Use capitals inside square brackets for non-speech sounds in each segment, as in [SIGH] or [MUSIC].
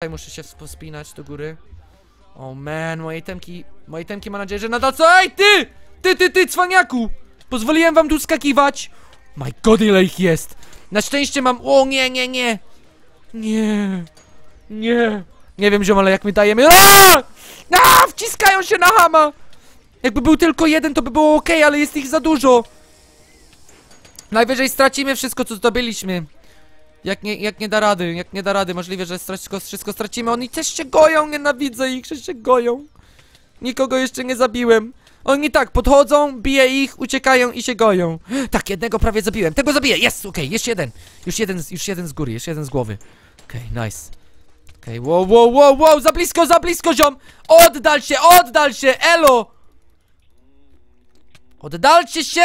Tutaj muszę się pospinać do góry. O man, moje temki, moje temki mam nadzieję, że nadal co? Ej, ty! Ty, ty, ty, cwaniaku! Pozwoliłem wam tu skakiwać! My god, ile ich jest! Na szczęście mam, o nie, nie, nie! Nie, nie. Nie wiem, ziom, ale jak my dajemy... Aaaa! Wciskają się na hama! Jakby był tylko jeden, to by było ok, ale jest ich za dużo. Najwyżej stracimy wszystko, co zdobyliśmy. Jak nie, jak nie da rady, jak nie da rady, możliwe, że wszystko, wszystko stracimy. Oni też się goją, nienawidzę ich, że się goją. Nikogo jeszcze nie zabiłem. Oni tak, podchodzą, biję ich, uciekają i się goją. Tak, jednego prawie zabiłem. Tego zabiję, jest, okej, jeszcze jeden. Już jeden, już jeden z góry, jeszcze jeden z głowy. Okej, nice. Okej, wow, wow, wow, wow, za blisko, za blisko, ziom! Oddal się, oddal się, elo! Oddalcie się!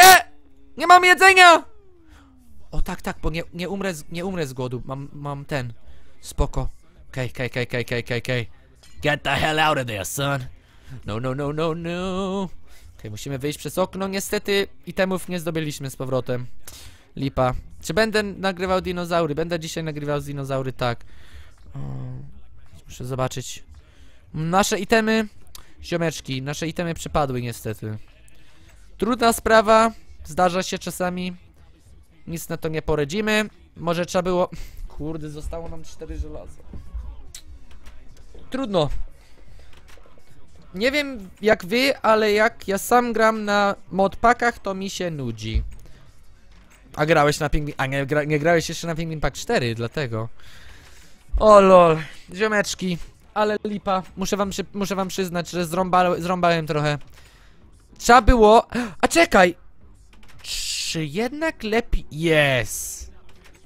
Nie mam jedzenia! O tak, tak, bo nie, nie, umrę z, nie umrę z głodu. Mam, mam ten. Spoko. Okej, okej, okej, okej, okej, okej, okej. Get the hell out of there, son. No, no, no, no, no. Okej, musimy wyjść przez okno. Niestety itemów nie zdobyliśmy z powrotem. Lipa. Czy będę nagrywał dinozaury? Będę dzisiaj nagrywał z dinozaury, tak. Muszę zobaczyć. Nasze itemy... Ziomeczki, nasze itemy przepadły niestety. Trudna sprawa. Zdarza się czasami. Nic na to nie poradzimy. Może trzeba było... Kurde, zostało nam cztery żelaza. Trudno. Nie wiem jak wy, ale jak ja sam gram na modpackach, to mi się nudzi. A grałeś na Pingwin... A nie, gra... nie grałeś jeszcze na Pingwin Pack 4, dlatego. O lol. Ziomeczki. Ale lipa. Muszę wam. Muszę wam przyznać, że zrąba... zrąbałem trochę. Trzeba było... A czekaj! Czy jednak lepiej... Yes!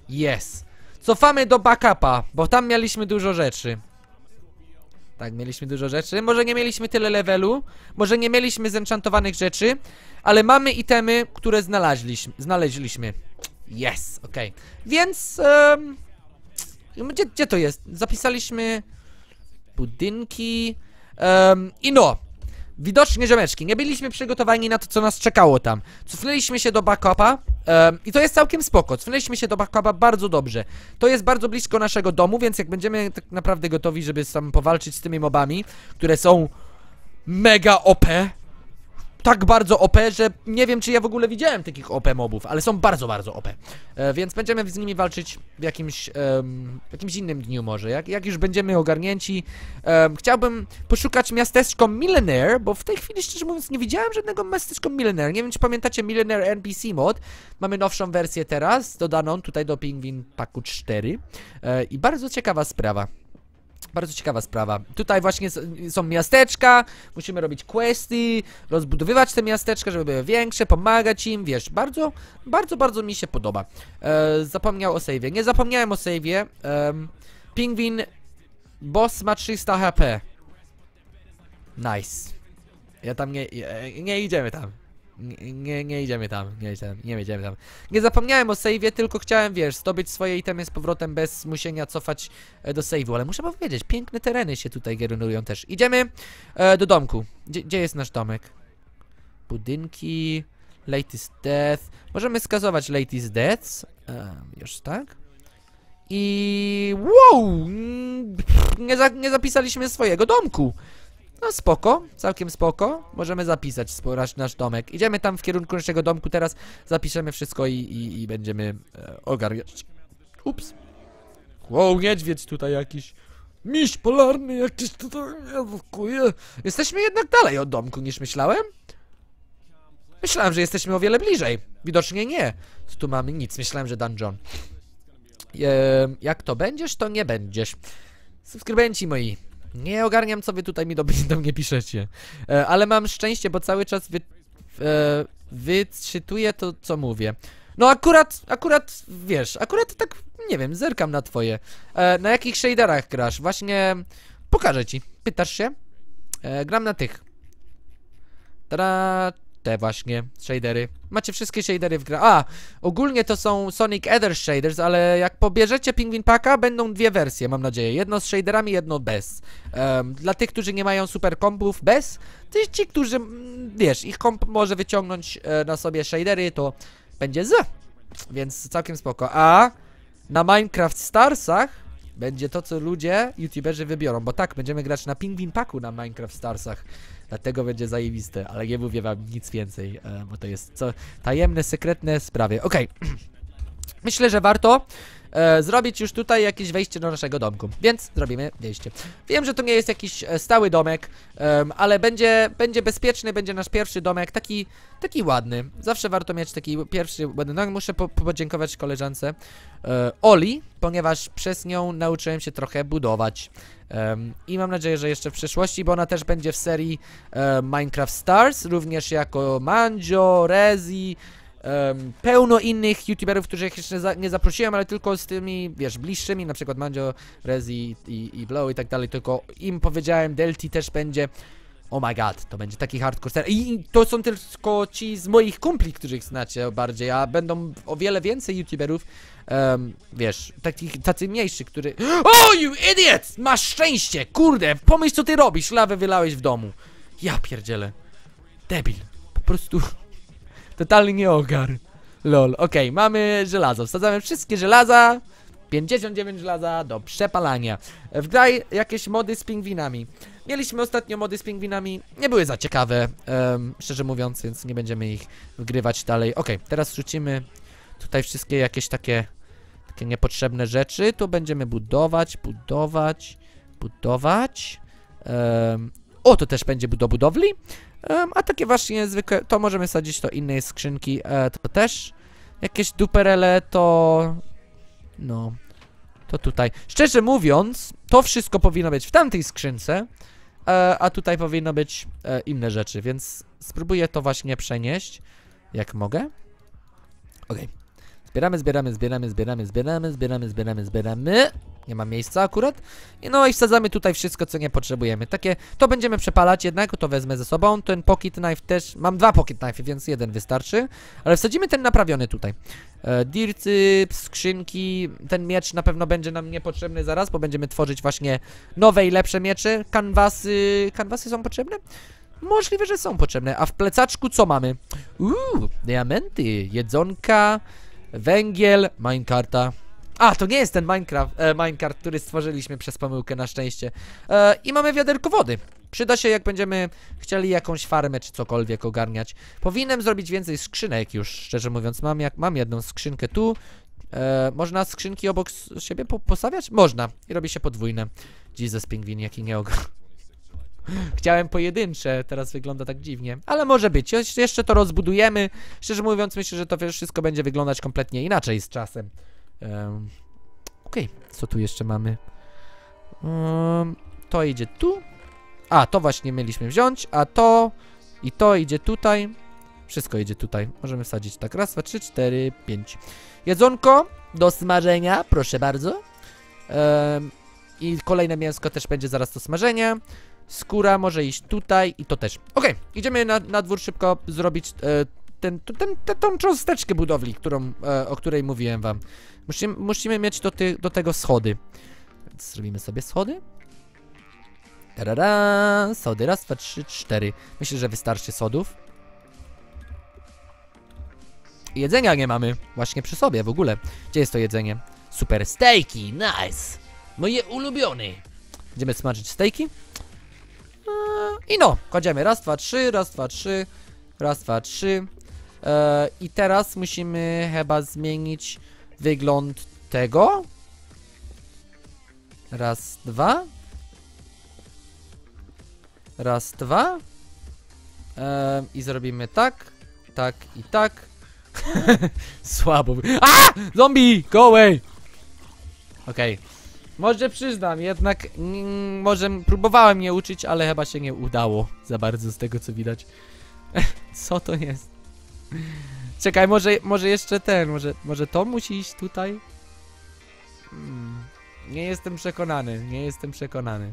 Yes! Cofamy do backupa, bo tam mieliśmy dużo rzeczy. Tak, mieliśmy dużo rzeczy. Może nie mieliśmy tyle levelu, może nie mieliśmy zenchantowanych rzeczy, ale mamy itemy, które znaleźliśmy. znaleźliśmy. Yes, okej. Więc... em, gdzie, gdzie to jest? Zapisaliśmy... Budynki... em, I no, Widocznie, ziomeczki, nie byliśmy przygotowani na to, co nas czekało tam. Cofnęliśmy się do backupa em, i to jest całkiem spoko. Cofnęliśmy się do backupa bardzo dobrze. To jest bardzo blisko naszego domu, więc jak będziemy tak naprawdę gotowi, żeby sam powalczyć z tymi mobami, które są mega OP, tak bardzo OP, że nie wiem, czy ja w ogóle widziałem takich OP mobów, ale są bardzo, bardzo OP. E, więc będziemy z nimi walczyć w jakimś, jakimś innym dniu może, jak, jak już będziemy ogarnięci. Chciałbym poszukać miasteczko Millionaire, bo w tej chwili, szczerze mówiąc, nie widziałem żadnego miasteczko Millionaire. Nie wiem, czy pamiętacie Millionaire NPC mod. Mamy nowszą wersję teraz, dodaną tutaj do Pingwin Packu 4. E, I bardzo ciekawa sprawa. Bardzo ciekawa sprawa. Tutaj właśnie są miasteczka, musimy robić questy, rozbudowywać te miasteczka, żeby były większe, pomagać im, wiesz, bardzo, bardzo, bardzo mi się podoba. E, zapomniał o save'ie. Nie zapomniałem o save'ie. Em, Pingwin boss ma 300 HP. Nice. Ja tam nie, nie, nie idziemy tam. Nie, nie, idziemy tam, nie idziemy, nie idziemy tam. Nie zapomniałem o save'ie, tylko chciałem, wiesz, zdobyć swoje itemy z powrotem bez musienia cofać e, do save'u, ale muszę powiedzieć, piękne tereny się tutaj generują też. Idziemy e, do domku. Gdzie, gdzie jest nasz domek? Budynki, latest death. Możemy skazować latest deaths. E, już tak. I wow! mm, Nie, za, nie zapisaliśmy swojego domku. No spoko, całkiem spoko. Możemy zapisać nasz, nasz domek. Idziemy tam w kierunku naszego domku teraz, zapiszemy wszystko i, i, i będziemy e, ogarniać. Ups. Wow, niedźwiedź tutaj jakiś. Miś polarny jakiś tutaj ewakuje. Jesteśmy jednak dalej od domku niż myślałem. Myślałem, że jesteśmy o wiele bliżej. Widocznie nie. Co tu mamy? Nic. Myślałem, że dungeon. Ehm, jak to będziesz, to nie będziesz. Subskrybenci moi. Nie ogarniam, co wy tutaj mi do, [LAUGHS] do mnie piszecie. E, ale mam szczęście, bo cały czas wy, e, wyczytuję to, co mówię. No akurat, akurat, wiesz, akurat tak, nie wiem, zerkam na twoje. E, na jakich shaderach grasz? Właśnie, pokażę ci. Pytasz się? E, gram na tych. Tada, te właśnie, shadery. Macie wszystkie shadery w grze. A, ogólnie to są Sonic Ether shaders, ale jak pobierzecie Penguin Packa, będą dwie wersje, mam nadzieję. Jedno z shaderami, jedno bez. Em, dla tych, którzy nie mają super kompów bez, to ci, którzy, mm, wiesz, ich komp może wyciągnąć e, na sobie shadery, to będzie z. Więc całkiem spoko. A na Minecraft Starsach będzie to, co ludzie, youtuberzy wybiorą, bo tak, będziemy grać na Pingwin Packu na Minecraft Starsach. Dlatego będzie zajebiste, ale nie mówię wam nic więcej, e, bo to jest co tajemne, sekretne sprawy. Okej. [CLEARS THROAT] Myślę, że warto e, zrobić już tutaj jakieś wejście do naszego domku, więc zrobimy wejście. Wiem, że to nie jest jakiś e, stały domek, em, ale będzie, będzie bezpieczny, będzie nasz pierwszy domek, taki, taki ładny. Zawsze warto mieć taki pierwszy ładny domek. Muszę po, podziękować koleżance e, Oli, ponieważ przez nią nauczyłem się trochę budować. Em, I mam nadzieję, że jeszcze w przyszłości, bo ona też będzie w serii e, Minecraft Stars, również jako Manjo, Rezi, em, pełno innych youtuberów, których jeszcze za, nie zaprosiłem, ale tylko z tymi, wiesz, bliższymi, na przykład Manjo, Rezi i, i Blow i tak dalej, tylko im powiedziałem, Delty też będzie. Oh my god, to będzie taki hardcore. I to są tylko ci z moich kumpli, których znacie bardziej, a będą o wiele więcej youtuberów, em, wiesz, takich, tacy mniejszych, który... [GASPS] O, you idiot! Masz szczęście! Kurde, pomyśl co ty robisz, lawę wylałeś w domu. Ja pierdzielę. Debil. Po prostu... Totalny nie ogar. Lol, okej, mamy żelazo. Wsadzamy wszystkie żelaza. 59 żelaza do przepalania. Wgraj jakieś mody z pingwinami. Mieliśmy ostatnio mody z pingwinami, nie były za ciekawe, em, szczerze mówiąc, więc nie będziemy ich wgrywać dalej. Okej, teraz rzucimy tutaj wszystkie jakieś takie, takie niepotrzebne rzeczy. Tu będziemy budować, budować, budować. Em, o, to też będzie do budowli. Em, a takie właśnie zwykłe, to możemy sadzić do innej skrzynki, e, to też. Jakieś duperele to... No, to tutaj. Szczerze mówiąc, to wszystko powinno być w tamtej skrzynce, e, a tutaj powinno być e, inne rzeczy, więc spróbuję to właśnie przenieść, jak mogę. Okej. Zbieramy, zbieramy, zbieramy, zbieramy, zbieramy, zbieramy, zbieramy, zbieramy. Nie ma miejsca akurat. I no i wsadzamy tutaj wszystko, co nie potrzebujemy. Takie, to będziemy przepalać jednak, to wezmę ze sobą. Ten pocket knife też, mam dwa pocket knife, więc jeden wystarczy. Ale wsadzimy ten naprawiony tutaj. E, dirty, skrzynki, ten miecz na pewno będzie nam niepotrzebny zaraz, bo będziemy tworzyć właśnie nowe i lepsze miecze. Kanwasy, kanwasy są potrzebne? Możliwe, że są potrzebne. A w plecaczku co mamy? Uuu, diamenty, jedzonka, węgiel, minecarta. A, to nie jest ten Minecraft, e, Minecraft, który stworzyliśmy przez pomyłkę na szczęście. E, I mamy wiaderko wody. Przyda się, jak będziemy chcieli jakąś farmę czy cokolwiek ogarniać. Powinienem zrobić więcej skrzynek już, szczerze mówiąc. Mam, jak, mam jedną skrzynkę tu. E, można skrzynki obok siebie po postawiać? Można. I robi się podwójne. Jesus, pingwin, jaki nie [LAUGHS] Chciałem pojedyncze, teraz wygląda tak dziwnie. Ale może być. Jeszcze to rozbudujemy. Szczerze mówiąc, myślę, że to wszystko będzie wyglądać kompletnie inaczej z czasem. Um, Okej, co tu jeszcze mamy? Um, to idzie tu. A, to właśnie mieliśmy wziąć, a to i to idzie tutaj. Wszystko idzie tutaj. Możemy wsadzić tak. Raz, dwa, trzy, cztery, pięć. Jedzonko do smażenia, proszę bardzo. Em, I kolejne mięsko też będzie zaraz do smażenia. Skóra może iść tutaj i to też. Okej, idziemy na, na dwór szybko zrobić e, ten, ten, ten, tą cząsteczkę budowli, którą, e, o której mówiłem wam. Musimy, musimy mieć do, ty, do tego schody. Więc zrobimy sobie schody. Tarara, schody, raz, dwa, trzy, cztery. Myślę, że wystarczy sodów. Jedzenia nie mamy właśnie przy sobie w ogóle. Gdzie jest to jedzenie? Super steaki, nice. Moje ulubione. Będziemy smażyć steaki. Eee, I no, kładziemy raz, dwa, trzy, raz, dwa, trzy, raz, dwa, trzy. Eee, I teraz musimy chyba zmienić wygląd tego. Raz, dwa. Raz, dwa. Eee, I zrobimy tak, tak i tak. [LAUGHS] Słabo. A! Zombie! Go away! Okej. Może przyznam, jednak mm, może próbowałem je uczyć, ale chyba się nie udało za bardzo z tego co widać. [LAUGHS] co to jest? Czekaj, może, może jeszcze ten, może, może to musi iść tutaj? Hmm, nie jestem przekonany, nie jestem przekonany.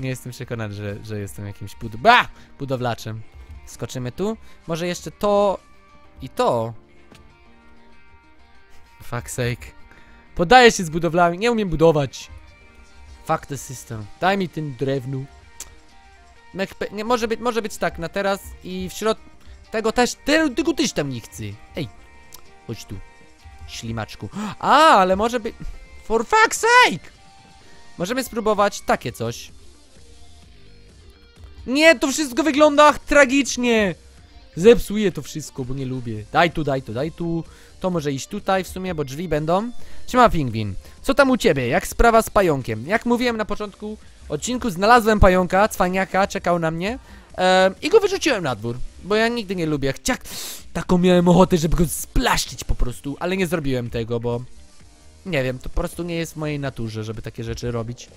Nie jestem przekonany, że, że jestem jakimś bud budowlaczem. Skoczymy tu. Może jeszcze to i to. Fuck sake. Podaję się z budowlami, nie umiem budować. Fuck the system. Daj mi ten drewnu. Nie, może być, może być tak na teraz i w środku tego też, te, tego też tam nie chcę. Ej, chodź tu, ślimaczku. A, ale może być, for fuck's sake! możemy spróbować takie coś. Nie, to wszystko wygląda tragicznie! Zepsuję to wszystko, bo nie lubię. Daj tu, daj tu, daj tu. To może iść tutaj w sumie, bo drzwi będą. Siema pingwin. Co tam u ciebie? Jak sprawa z pająkiem? Jak mówiłem na początku odcinku, znalazłem pająka, cwaniaka, czekał na mnie. em, I go wyrzuciłem na dwór, bo ja nigdy nie lubię. Chciak... Taką miałem ochotę, żeby go splaszczyć po prostu, ale nie zrobiłem tego, bo... Nie wiem, to po prostu nie jest w mojej naturze, żeby takie rzeczy robić.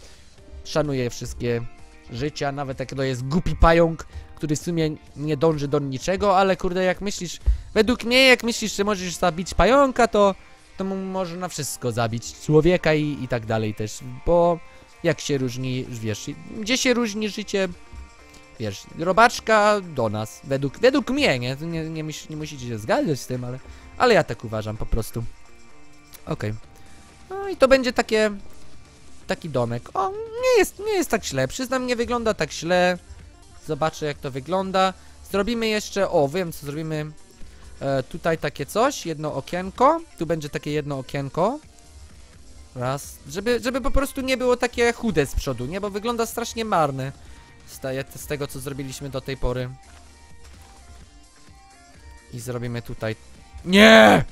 Szanuję wszystkie życia, nawet jak to jest głupi pająk, który w sumie nie dąży do niczego, ale kurde, jak myślisz, według mnie, jak myślisz, że możesz zabić pająka, to, to można wszystko zabić, człowieka i, i tak dalej też, bo jak się różni, wiesz, gdzie się różni życie, wiesz, robaczka do nas, według, według mnie, nie, nie, nie, nie musicie się zgadzać z tym, ale, ale ja tak uważam po prostu. Okej. No i to będzie takie, taki domek. O, nie jest, nie jest tak źle, przyznam, nie wygląda tak źle. Zobaczę jak to wygląda. Zrobimy jeszcze, o wiem co zrobimy. E, tutaj takie coś, jedno okienko. Tu będzie takie jedno okienko. Raz, żeby, żeby po prostu nie było takie chude z przodu, nie? Bo wygląda strasznie marne. Z, te, z tego co zrobiliśmy do tej pory. I zrobimy tutaj... Nie!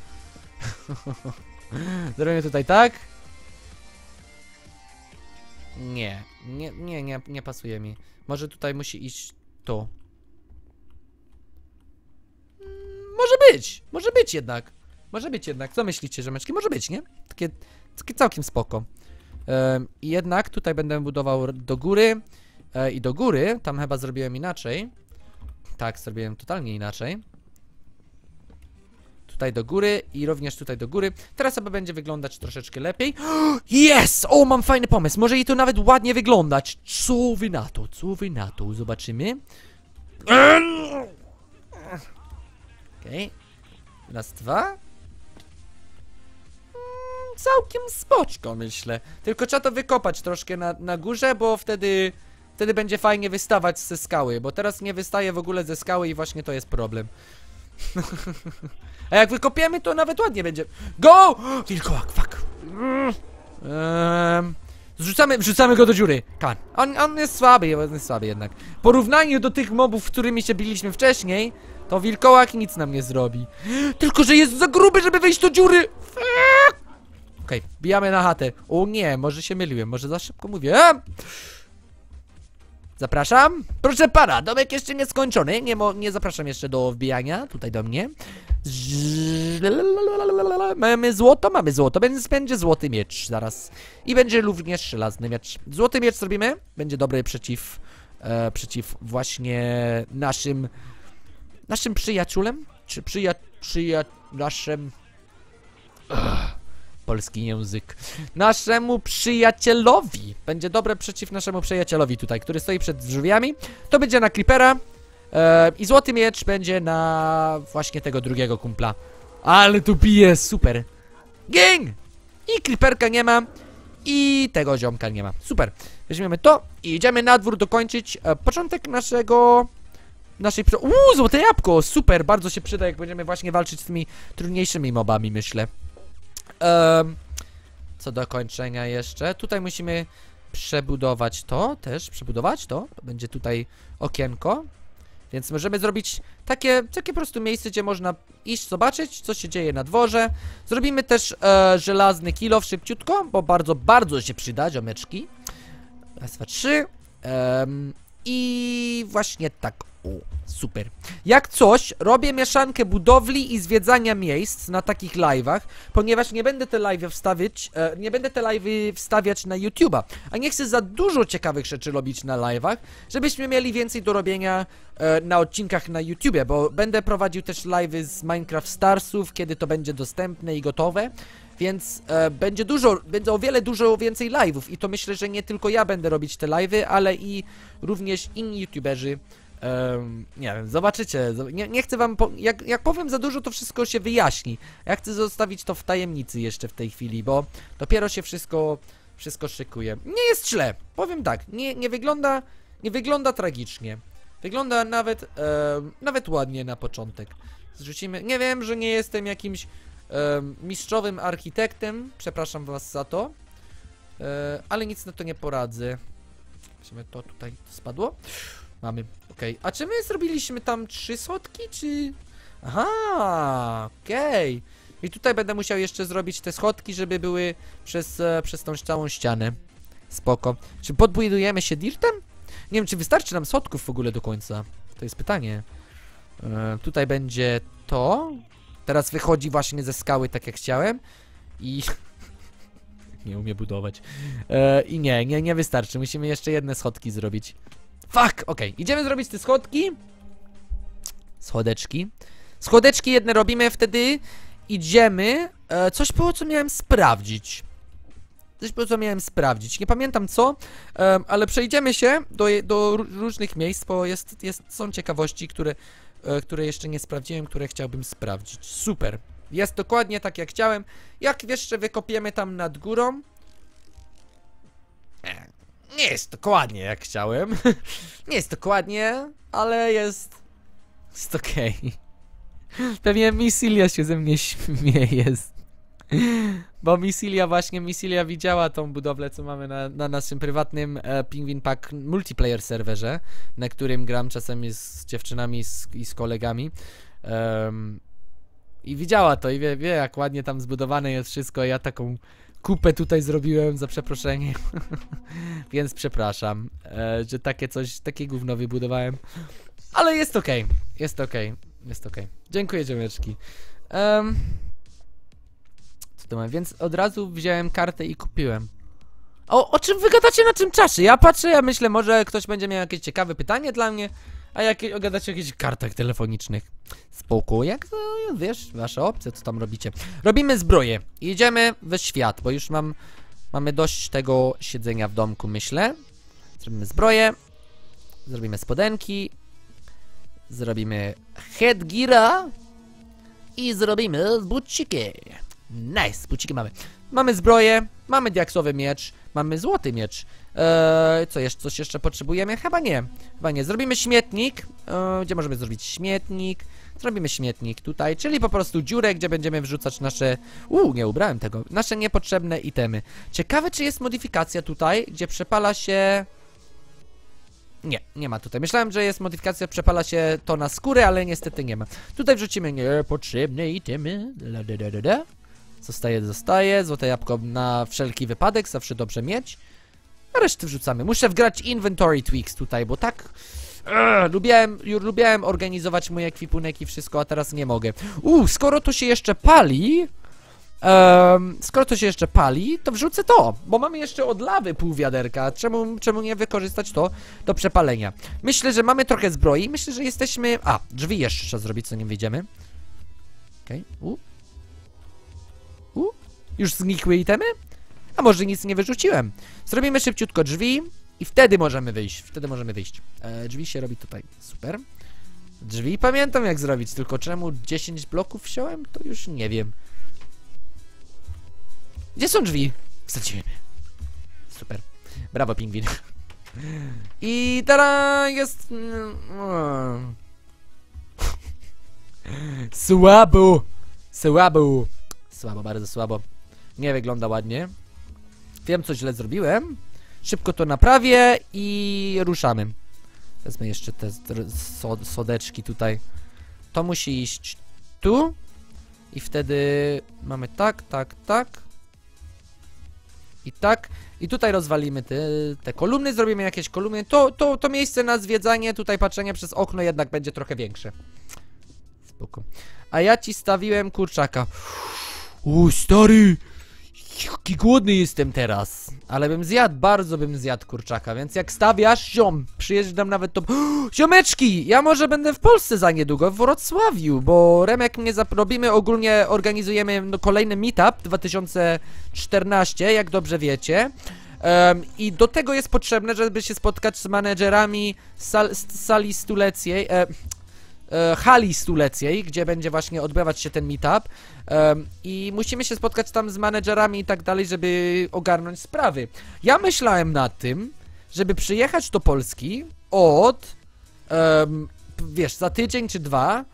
[LAUGHS] zrobimy tutaj tak. Nie, nie, nie, nie, nie pasuje mi. Może tutaj musi iść tu. Mm, Może być, może być jednak. Może być jednak. Co myślicie, rzemeczki? Może być, nie? Takie, takie całkiem spoko. I jednak tutaj będę budował do góry e, i do góry. Tam chyba zrobiłem inaczej. Tak, zrobiłem totalnie inaczej. Tutaj do góry i również tutaj do góry. Teraz chyba będzie wyglądać troszeczkę lepiej. [GASPS] Jest! O, mam fajny pomysł. Może i to nawet ładnie wyglądać. Co wy na to? Co wy na to? Zobaczymy. Okej. Raz, dwa. Mm, Całkiem spoczko, myślę. Tylko trzeba to wykopać troszkę na, na górze, bo wtedy... Wtedy będzie fajnie wystawać ze skały, bo teraz nie wystaje w ogóle ze skały i właśnie to jest problem. [LAUGHS] A jak wykopiemy, to nawet ładnie będzie. Go! Wilkołak, fuck. Ehm, zrzucamy, wrzucamy go do dziury. Kan. On, on jest słaby, on jest słaby jednak. W porównaniu do tych mobów, którymi się biliśmy wcześniej, to wilkołak nic nam nie zrobi. Tylko, że jest za gruby, żeby wejść do dziury. Okej, bijamy na chatę. O nie, może się myliłem, może za szybko mówię. Ehm. Zapraszam. Proszę pana, domek jeszcze nie skończony. Nie, nie zapraszam jeszcze do wbijania tutaj do mnie. Mamy złoto, mamy złoto, więc będzie złoty miecz zaraz. I będzie również żelazny miecz. Złoty miecz zrobimy, będzie dobry przeciw, e, przeciw właśnie naszym, naszym przyjaciulem? Czy przyja, przyja, naszym... Ugh, polski język. Naszemu przyjacielowi. Będzie dobre przeciw naszemu przyjacielowi tutaj, który stoi przed drzwiami. To będzie na Creepera. E, I złoty miecz będzie na właśnie tego drugiego kumpla. Ale tu bije, super. Ging! I Creeperka nie ma. I tego ziomka nie ma. Super. Weźmiemy to i idziemy na dwór dokończyć e, początek naszego... Naszej... Uuu, złote jabłko! Super, bardzo się przyda, jak będziemy właśnie walczyć z tymi trudniejszymi mobami, myślę. Em, co do kończenia jeszcze. Tutaj musimy przebudować to też. Przebudować to. Będzie tutaj okienko. Więc możemy zrobić takie, takie po prostu miejsce, gdzie można iść, zobaczyć, co się dzieje na dworze. Zrobimy też e, żelazny kilof szybciutko, bo bardzo, bardzo się przyda, ziomeczki. Raz, dwa, trzy. Em, I właśnie tak. O, super. Jak coś, robię mieszankę budowli i zwiedzania miejsc na takich live'ach, ponieważ nie będę te live'y wstawiać, e, nie będę te live'y wstawiać na YouTube'a, a nie chcę za dużo ciekawych rzeczy robić na live'ach, żebyśmy mieli więcej do robienia e, na odcinkach na YouTubie, bo będę prowadził też live'y z Minecraft Starsów, kiedy to będzie dostępne i gotowe. Więc e, będzie dużo, będzie o wiele dużo więcej live'ów i to myślę, że nie tylko ja będę robić te live'y, ale i również inni youtuberzy. Nie wiem, zobaczycie. zo- Nie, nie chcę wam. Po, jak, jak powiem za dużo, to wszystko się wyjaśni. Ja chcę zostawić to w tajemnicy jeszcze w tej chwili, bo dopiero się wszystko, wszystko szykuje. Nie jest źle, powiem tak. Nie, nie wygląda, nie wygląda tragicznie. Wygląda nawet, nawet ładnie na początek. Zrzucimy. Nie wiem, że nie jestem jakimś mistrzowym architektem. Przepraszam was za to. E, ale nic na to nie poradzę. Weźmy to tutaj spadło. Mamy, okej. A czy my zrobiliśmy tam trzy schodki, czy... Aha, okej. I tutaj będę musiał jeszcze zrobić te schodki, żeby były przez, e, przez tą całą ścianę. Spoko. Czy podbudujemy się dirtem? Nie wiem, czy wystarczy nam schodków w ogóle do końca. To jest pytanie. E, tutaj będzie to. Teraz wychodzi właśnie ze skały, tak jak chciałem. I... [LAUGHS] nie umie budować. E, I nie, nie, nie wystarczy. Musimy jeszcze jedne schodki zrobić. Fuck! Okej, idziemy zrobić te schodki. Schodeczki. Schodeczki jedne robimy, wtedy idziemy. E, coś było, co miałem sprawdzić. Coś było, co miałem sprawdzić. Nie pamiętam co, em, ale przejdziemy się do, do ró- różnych miejsc, bo jest, jest, są ciekawości, które, e, które jeszcze nie sprawdziłem, które chciałbym sprawdzić. Super. Jest dokładnie tak, jak chciałem. Jak jeszcze wykopiemy tam nad górą. E, Nie jest dokładnie jak chciałem. [LAUGHS] nie jest dokładnie, ale jest. Jest okej. [LAUGHS] Pewnie Misilia się ze mnie śmieje. [LAUGHS] Bo Misilia właśnie, Misilia widziała tą budowlę, co mamy na, na naszym prywatnym e, Penguin Pack multiplayer serwerze, na którym gram czasem z dziewczynami z, i z kolegami. Em, I widziała to i wie, wie, jak ładnie tam zbudowane jest wszystko. Ja taką kupę tutaj zrobiłem, za przeproszeniem. [LAUGHS] Więc przepraszam, e, że takie coś, takie gówno wybudowałem. Ale jest okej, jest okej, jest okej. Dziękuję, ziomeczki. Em, Więc od razu wziąłem kartę i kupiłem. O, o czym wy gadacie na czym czasie? Ja patrzę, ja myślę, może ktoś będzie miał jakieś ciekawe pytanie dla mnie, a jak gadacie o jakichś kartach telefonicznych. Spoko, jak to, wiesz, wasze opcje, co tam robicie. Robimy zbroję i idziemy we świat, bo już mam, mamy dość tego siedzenia w domku, myślę. Zrobimy zbroję, zrobimy spodenki, zrobimy headgeara i zrobimy buciki. Nice, buciki mamy. Mamy zbroję, mamy diaksowy miecz, mamy złoty miecz. Eee, co jeszcze, coś jeszcze potrzebujemy? Chyba nie, chyba nie. Zrobimy śmietnik. Eee, gdzie możemy zrobić śmietnik? Zrobimy śmietnik tutaj, czyli po prostu dziurę, gdzie będziemy wrzucać nasze... Uuu, nie ubrałem tego. Nasze niepotrzebne itemy. Ciekawe, czy jest modyfikacja tutaj, gdzie przepala się... Nie, nie ma tutaj. Myślałem, że jest modyfikacja, przepala się to na skórę, ale niestety nie ma. Tutaj wrzucimy niepotrzebne itemy. La, da, da, da, da. Zostaje, zostaje. Złote jabłko na wszelki wypadek, zawsze dobrze mieć. A resztę wrzucamy. Muszę wgrać inventory tweaks tutaj, bo tak... Eee, lubiałem, już lubiałem organizować mój ekwipunek i wszystko, a teraz nie mogę. Uuu, skoro to się jeszcze pali... em, skoro to się jeszcze pali, to wrzucę to, bo mamy jeszcze od lawy pół wiaderka. Czemu, czemu nie wykorzystać to do przepalenia? Myślę, że mamy trochę zbroi. Myślę, że jesteśmy... A, drzwi jeszcze trzeba zrobić, co nim wyjdziemy. Okej, okay. Już znikły itemy? A może nic nie wyrzuciłem? Zrobimy szybciutko drzwi i wtedy możemy wyjść. Wtedy możemy wyjść. E, drzwi się robi tutaj. Super. Drzwi pamiętam jak zrobić, tylko czemu 10 bloków wziąłem, to już nie wiem. Gdzie są drzwi? Straciłem je. Super. Brawo, pingwin. [LAUGHS] I teraz jest... mm, [LAUGHS] Słabo! Słabo! Słabo, bardzo słabo. Nie wygląda ładnie. Wiem, co źle zrobiłem. Szybko to naprawię i ruszamy. Wezmę jeszcze te so sodeczki tutaj. To musi iść tu. I wtedy mamy tak, tak, tak. I tak. I tutaj rozwalimy te, te kolumny, zrobimy jakieś kolumny. To, to, to miejsce na zwiedzanie, tutaj patrzenie przez okno jednak będzie trochę większe. Spoko. A ja ci stawiłem kurczaka. U stary! Jaki głodny jestem teraz. Ale bym zjadł, bardzo bym zjadł kurczaka, więc jak stawiasz, ziom, przyjeżdżam nawet to... [GASPS] Ziomeczki! Ja może będę w Polsce za niedługo, w Wrocławiu, bo Remek mnie zaprobimy, ogólnie organizujemy no, kolejny meetup 2014, jak dobrze wiecie. Em, I do tego jest potrzebne, żeby się spotkać z menedżerami sal, sali stuleckiej, e, e, hali stuleckiej, gdzie będzie właśnie odbywać się ten meetup. I musimy się spotkać tam z menedżerami i tak dalej, żeby ogarnąć sprawy. Ja myślałem nad tym, żeby przyjechać do Polski od, wiesz, za tydzień czy dwa,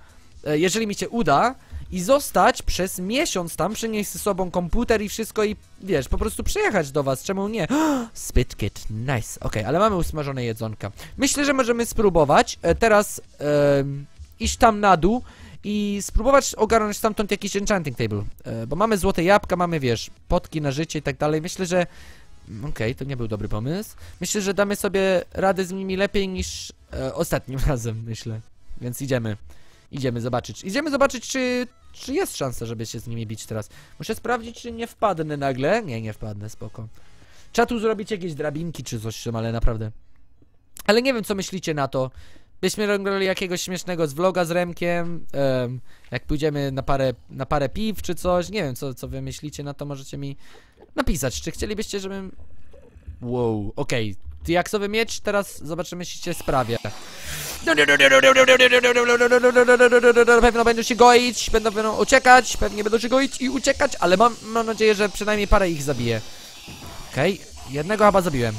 e, jeżeli mi się uda, i zostać przez miesiąc tam, przynieść ze sobą komputer i wszystko i wiesz, po prostu przyjechać do was, czemu nie? [GASPS] Spit kit, nice, okej, ale mamy usmażone jedzonka. Myślę, że możemy spróbować e, teraz iść tam na dół i spróbować ogarnąć stamtąd jakiś enchanting table, e, bo mamy złote jabłka, mamy wiesz, potki na życie i tak dalej, myślę, że mm, Okej, to nie był dobry pomysł. Myślę, że damy sobie radę z nimi lepiej niż e, ostatnim [LAUGHS] razem, myślę. Więc idziemy. Idziemy zobaczyć. Idziemy zobaczyć, czy, czy jest szansa, żeby się z nimi bić teraz. Muszę sprawdzić, czy nie wpadnę nagle. Nie, nie wpadnę, spoko. Trzeba tu zrobić jakieś drabinki czy coś ale naprawdę. Ale nie wiem, co myślicie na to. Byśmy robili jakiegoś śmiesznego z vloga z Remkiem. em, jak pójdziemy na parę, na parę piw czy coś. Nie wiem, co, co wy myślicie na to. Możecie mi napisać, czy chcielibyście, żebym... Wow, okej. Diaksowy miecz, teraz zobaczymy, czy się sprawia. Pewno będą się goić, będą, będą uciekać, pewnie będą się goić i uciekać, ale mam, mam nadzieję, że przynajmniej parę ich zabiję. Okej, jednego chyba zabiłem.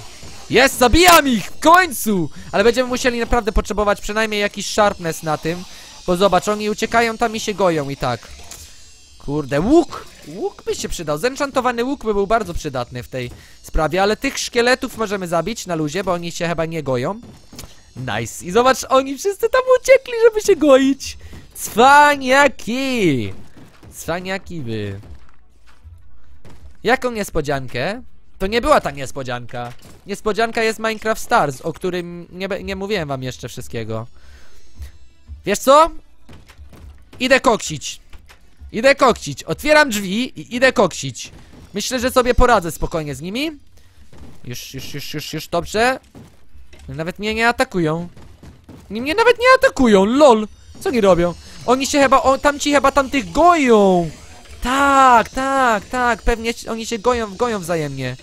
Jest, zabijam ich! W końcu! Ale będziemy musieli naprawdę potrzebować przynajmniej jakiś sharpness na tym, bo zobacz, oni uciekają tam i się goją i tak. Kurde, łuk! Łuk by się przydał. Zenchantowany łuk by był bardzo przydatny w tej sprawie, ale tych szkieletów możemy zabić na luzie, bo oni się chyba nie goją. Nice. I zobacz, oni wszyscy tam uciekli, żeby się goić. Cwaniaki! Cwaniaki wy. Jaką niespodziankę? To nie była ta niespodzianka. Niespodzianka jest Minecraft Stars, o którym nie, nie mówiłem wam jeszcze wszystkiego. Wiesz co? Idę koksić. Idę koksić. Otwieram drzwi i idę koksić. Myślę, że sobie poradzę spokojnie z nimi. Już, już, już, już, już, dobrze. Nawet mnie nie atakują. Oni mnie nawet nie atakują, lol. Co oni robią? Oni się chyba, o, tamci chyba tamtych goją. Tak, tak, tak, pewnie oni się goją, goją wzajemnie.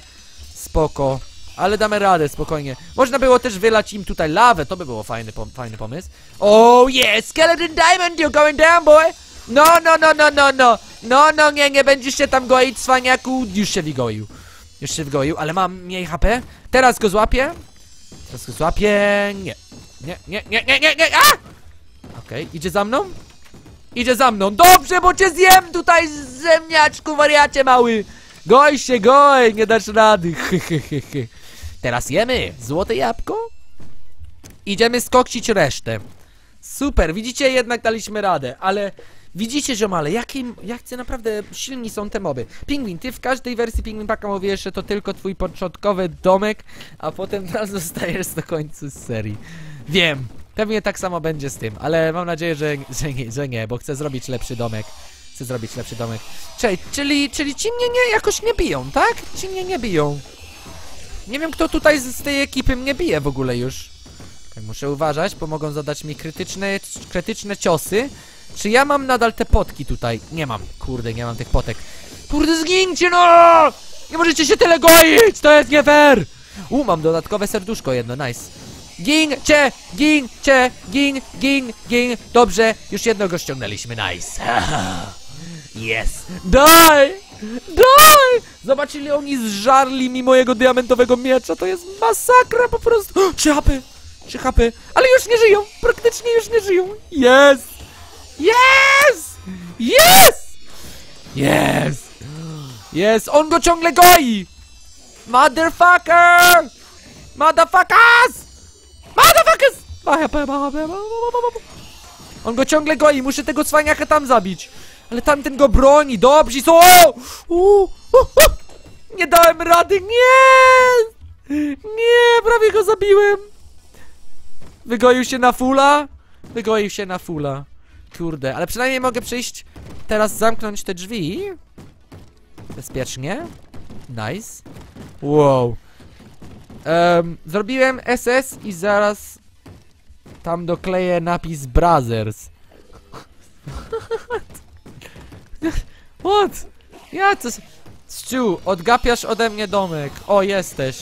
Spoko. Ale damy radę, spokojnie. Można było też wylać im tutaj lawę, to by było fajny, pom fajny pomysł. Oh yeah, Skeleton Diamond, you're going down, boy! No, no, no, no, no, no. No, no, nie, nie będziesz się tam goić, cwaniaku. Już się wygoił. Już się wygoił, ale mam mniej HP. Teraz go złapię. Teraz go złapię. Nie. Nie, nie, nie, nie, nie, nie. A! Okej, idzie za mną? Idzie za mną. Dobrze, bo cię zjem tutaj, zemniaczku, wariacie mały. Goj się, goj, nie dasz rady. [LAUGHS] Teraz jemy złote jabłko. Idziemy skoksić resztę. Super, widzicie, jednak daliśmy radę, ale widzicie, ziomale, jakim, jacy naprawdę silni są te moby. Pingwin, ty w każdej wersji Pingwin Paka mówisz, że to tylko twój początkowy domek, a potem [LAUGHS] nas zostajesz do końca z serii. Wiem, pewnie tak samo będzie z tym, ale mam nadzieję, że, że, nie, że nie, bo chcę zrobić lepszy domek. Chcę zrobić lepszy domek. Czej, czyli, czyli ci mnie nie, jakoś nie biją, tak? Ci mnie nie biją. Nie wiem, kto tutaj z, z tej ekipy mnie bije w ogóle już. Tak, muszę uważać, bo mogą zadać mi krytyczne, krytyczne ciosy. Czy ja mam nadal te potki tutaj? Nie mam, kurde, nie mam tych potek. Kurde, zgincie no! Nie możecie się tyle goić, to jest nie fair! U, mam dodatkowe serduszko jedno, nice. Gincie, gincie, gin, gin, gin. Dobrze, już jednego ściągnęliśmy, nice. [LAUGHS] Yes. Daj! Daj! Zobacz ile oni zżarli mi mojego diamentowego miecza, to jest masakra po prostu. O, [GASPS] Trzy HP, trzy HP, ale już nie żyją, praktycznie już nie żyją. Jest! Jest! Jest! Jest! Jest! On go ciągle goi! Motherfucker! Motherfuckers! Motherfuckers! Ma HP, ma HP, ma, ma, ma, ma. On go ciągle goi, muszę tego cwaniaka tam zabić. Ale tamten go broni, dobrze są! O! U, u, u. Nie dałem rady, nie! Nie, prawie go zabiłem. Wygoił się na fula? Wygoił się na fula. Kurde, ale przynajmniej mogę przyjść teraz zamknąć te drzwi. Bezpiecznie. Nice. Wow. Em, zrobiłem SS i zaraz tam dokleję napis Brothers. [LAUGHS] What? Ja co? Stu, odgapiasz ode mnie domek. O, jesteś.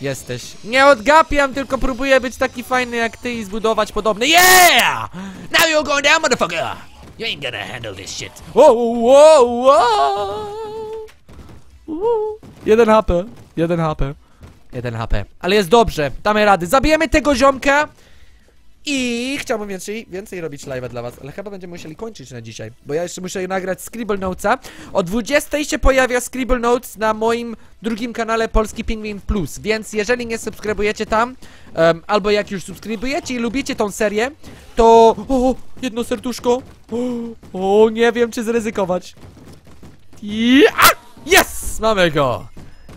Jesteś. Nie odgapiam, tylko próbuję być taki fajny jak ty i zbudować podobny. Yeah! Now you're going down, motherfucker! You ain't gonna handle this shit. Wow, wow, wow! Jeden HP. Jeden HP. Jeden HP. Ale jest dobrze. Damy rady. Zabijemy tego ziomka. I chciałbym więcej, więcej robić live'a dla was, ale chyba będziemy musieli kończyć na dzisiaj, bo ja jeszcze muszę nagrać Scribble Notesa. O 20 się pojawia Scribble Notes na moim drugim kanale Polski Pingwin Plus, więc jeżeli nie subskrybujecie tam, em, albo jak już subskrybujecie i lubicie tą serię, to... O, jedno serduszko. O nie wiem czy zryzykować. I... A! Yes! Mamy go!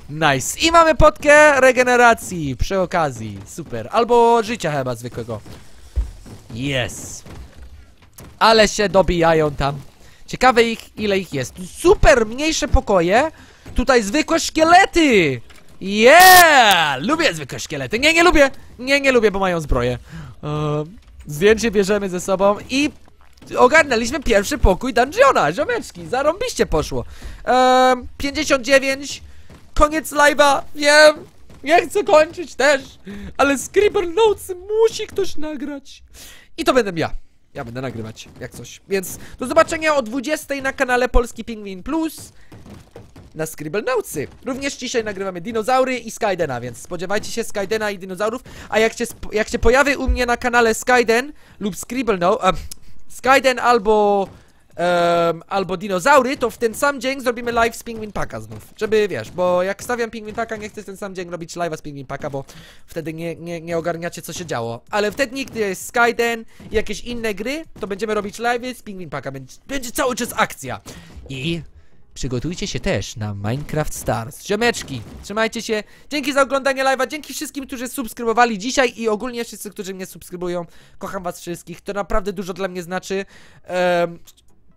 Nice. I mamy potkę regeneracji przy okazji. Super. Albo życia chyba zwykłego. Yes. Ale się dobijają tam. Ciekawe ich, ile ich jest. Super, mniejsze pokoje. Tutaj zwykłe szkielety. Yeah! Lubię zwykłe szkielety. Nie, nie lubię. Nie, nie lubię, bo mają zbroję. Ehm, zdjęcie bierzemy ze sobą i ogarnęliśmy pierwszy pokój dungeona. Ziomeczki, zarąbiście poszło. Ehm, 59. Koniec live'a. Wiem. Nie chcę kończyć też. Ale Scribble Notes musi ktoś nagrać. I to będę ja. Ja będę nagrywać, jak coś. Więc do zobaczenia o 20 na kanale Polski Pingwin Plus na Scribble Notesy. Również dzisiaj nagrywamy dinozaury i Skydena, więc spodziewajcie się Skydena i dinozaurów. A jak się, jak się pojawi u mnie na kanale Skyden lub Scribble No... Um, Skyden albo... em, albo dinozaury, to w ten sam dzień zrobimy live z Pingwin Paka znów. Żeby, wiesz, bo jak stawiam Pingwin Paka, nie chcę w ten sam dzień robić live'a z Pingwin Paka, bo wtedy nie, nie, nie ogarniacie, co się działo. Ale wtedy, gdy jest Skyden i jakieś inne gry, to będziemy robić live'y z Pingwin Paka. Będzie, będzie cały czas akcja. I przygotujcie się też na Minecraft Stars. Ziomeczki, trzymajcie się. Dzięki za oglądanie live'a, dzięki wszystkim, którzy subskrybowali dzisiaj i ogólnie wszyscy, którzy mnie subskrybują. Kocham was wszystkich, to naprawdę dużo dla mnie znaczy. Em,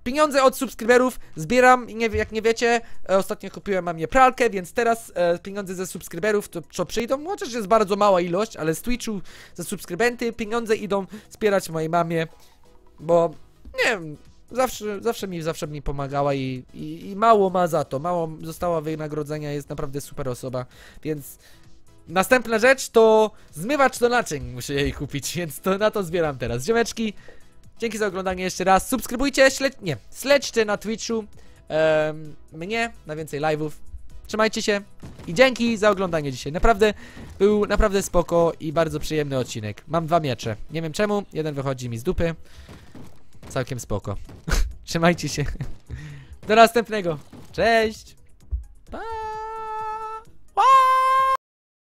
Pieniądze od subskryberów zbieram, nie, wie- jak nie wiecie, ostatnio kupiłem mamie pralkę, więc teraz e, pieniądze ze subskryberów to, to przyjdą, chociaż jest bardzo mała ilość, ale z Twitchu ze subskrybenty pieniądze idą wspierać mojej mamie, bo nie wiem, zawsze, zawsze mi, zawsze mi pomagała i, i, i mało ma za to, mało została wynagrodzenia, jest naprawdę super osoba, więc następna rzecz to zmywacz do naczyń muszę jej kupić, [LAUGHS] więc to na to zbieram teraz. Ziomeczki, Dzięki za oglądanie jeszcze raz. Subskrybujcie, śledź... nie, śledźcie na Twitchu mnie na więcej live'ów. Trzymajcie się i dzięki za oglądanie dzisiaj. Naprawdę był naprawdę spoko i bardzo przyjemny odcinek. Mam dwa miecze. Nie wiem czemu, jeden wychodzi mi z dupy. Całkiem spoko. [LAUGHS] Trzymajcie się. Do następnego. Cześć. Pa.